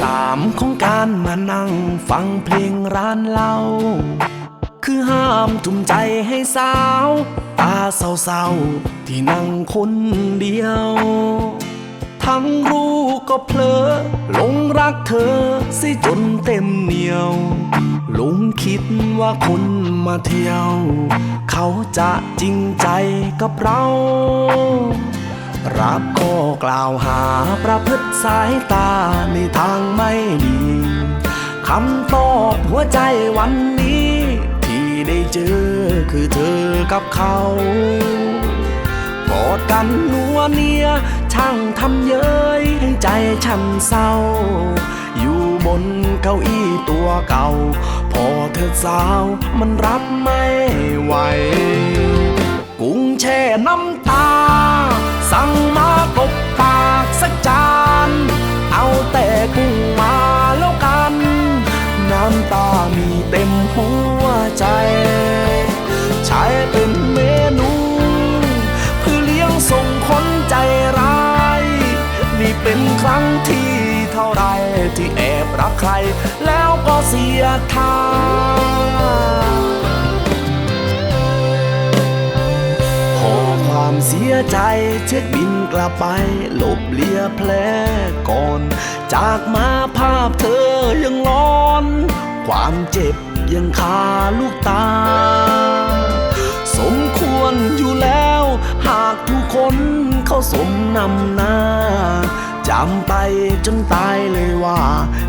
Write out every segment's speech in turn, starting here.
สามของการมานั่งฟังเพลงร้านเหล้าคือห้ามทุ่มใจให้สาว ตาเศร้าๆ ที่นั่งคนเดียว ทั้งรู้ก็เพลอหลงรักเธอสิจนเต็มเหนียวหลงคิดว่าคนมาเที่ยว เขาจะจริงใจกับเรา รับข้อกล่าวหาประพฤติสายตาในทางไม่ดีคำตอบหัวใจวันนี้ ที่ได้เจอคือเธอกับเขากอดกันนัวเนียช่างทำเย้ยให้ใจฉันเศร้า อยู่บนเก้าอี้ตัวเก่า พอเธอสาวมันรับไม่ไหว กุ้งแช่น้ำ เป็นครั้งที่เท่าไรที่แอบรักใคร แล้วก็เสียท่าพอความเสียใจเช็คบินกลับไปหลบเลียแผลก่อน จากมาภาพเธอยังร้อน ความเจ็บยังคาลูกตา สมควรอยู่แล้ว หากทุกคนเขาสมนำหน้า จำไปจนตายเลยว่า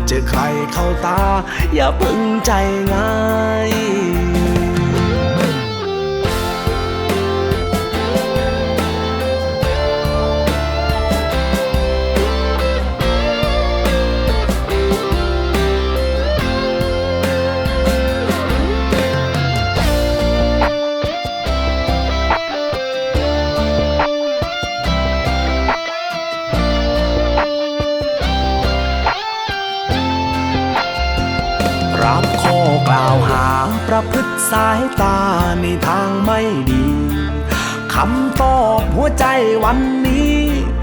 เจอใครเข้าตา อย่าพึ่งใจง่ายาวหาประพฤติสายตาในทางไม่ดีคำตอบหัวใจวันนี้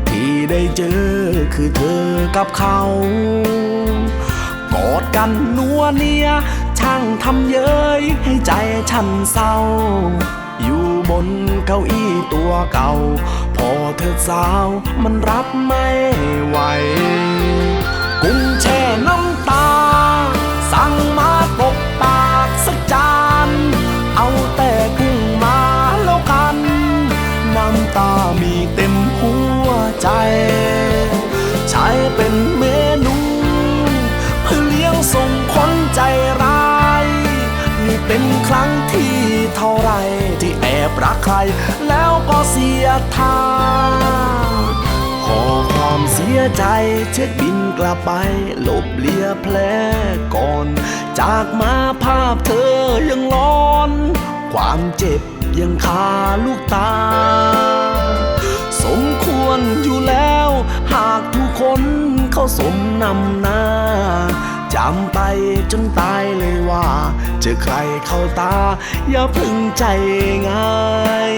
ที่ได้เจอคือเธอกับเขา กอดกันนัวเนีย ช่างทำเย้ยให้ใจฉันเศร้า อยู่บนเก้าอี้ตัวเก่า พอเธอสาวมันรับไม่ไหว กุ้งแช่น้ำ มีเต็มหัวใจ ใช้เป็นเมนู เพื่อเลี้ยงส่งคนใจร้าย นี่เป็นครั้งที่เท่าไรที่แอบรักใคร แล้วก็เสียท่าพอความเสียใจเช็คบินกลับไปหลบเลียแผลก่อน จากมาภาพเธอยังร้อน ความเจ็บยังคาลูกตา สมนำหน้าจำไปจนตายเลยว่า เจอใครเข้าตา อย่าพึ่งใจง่าย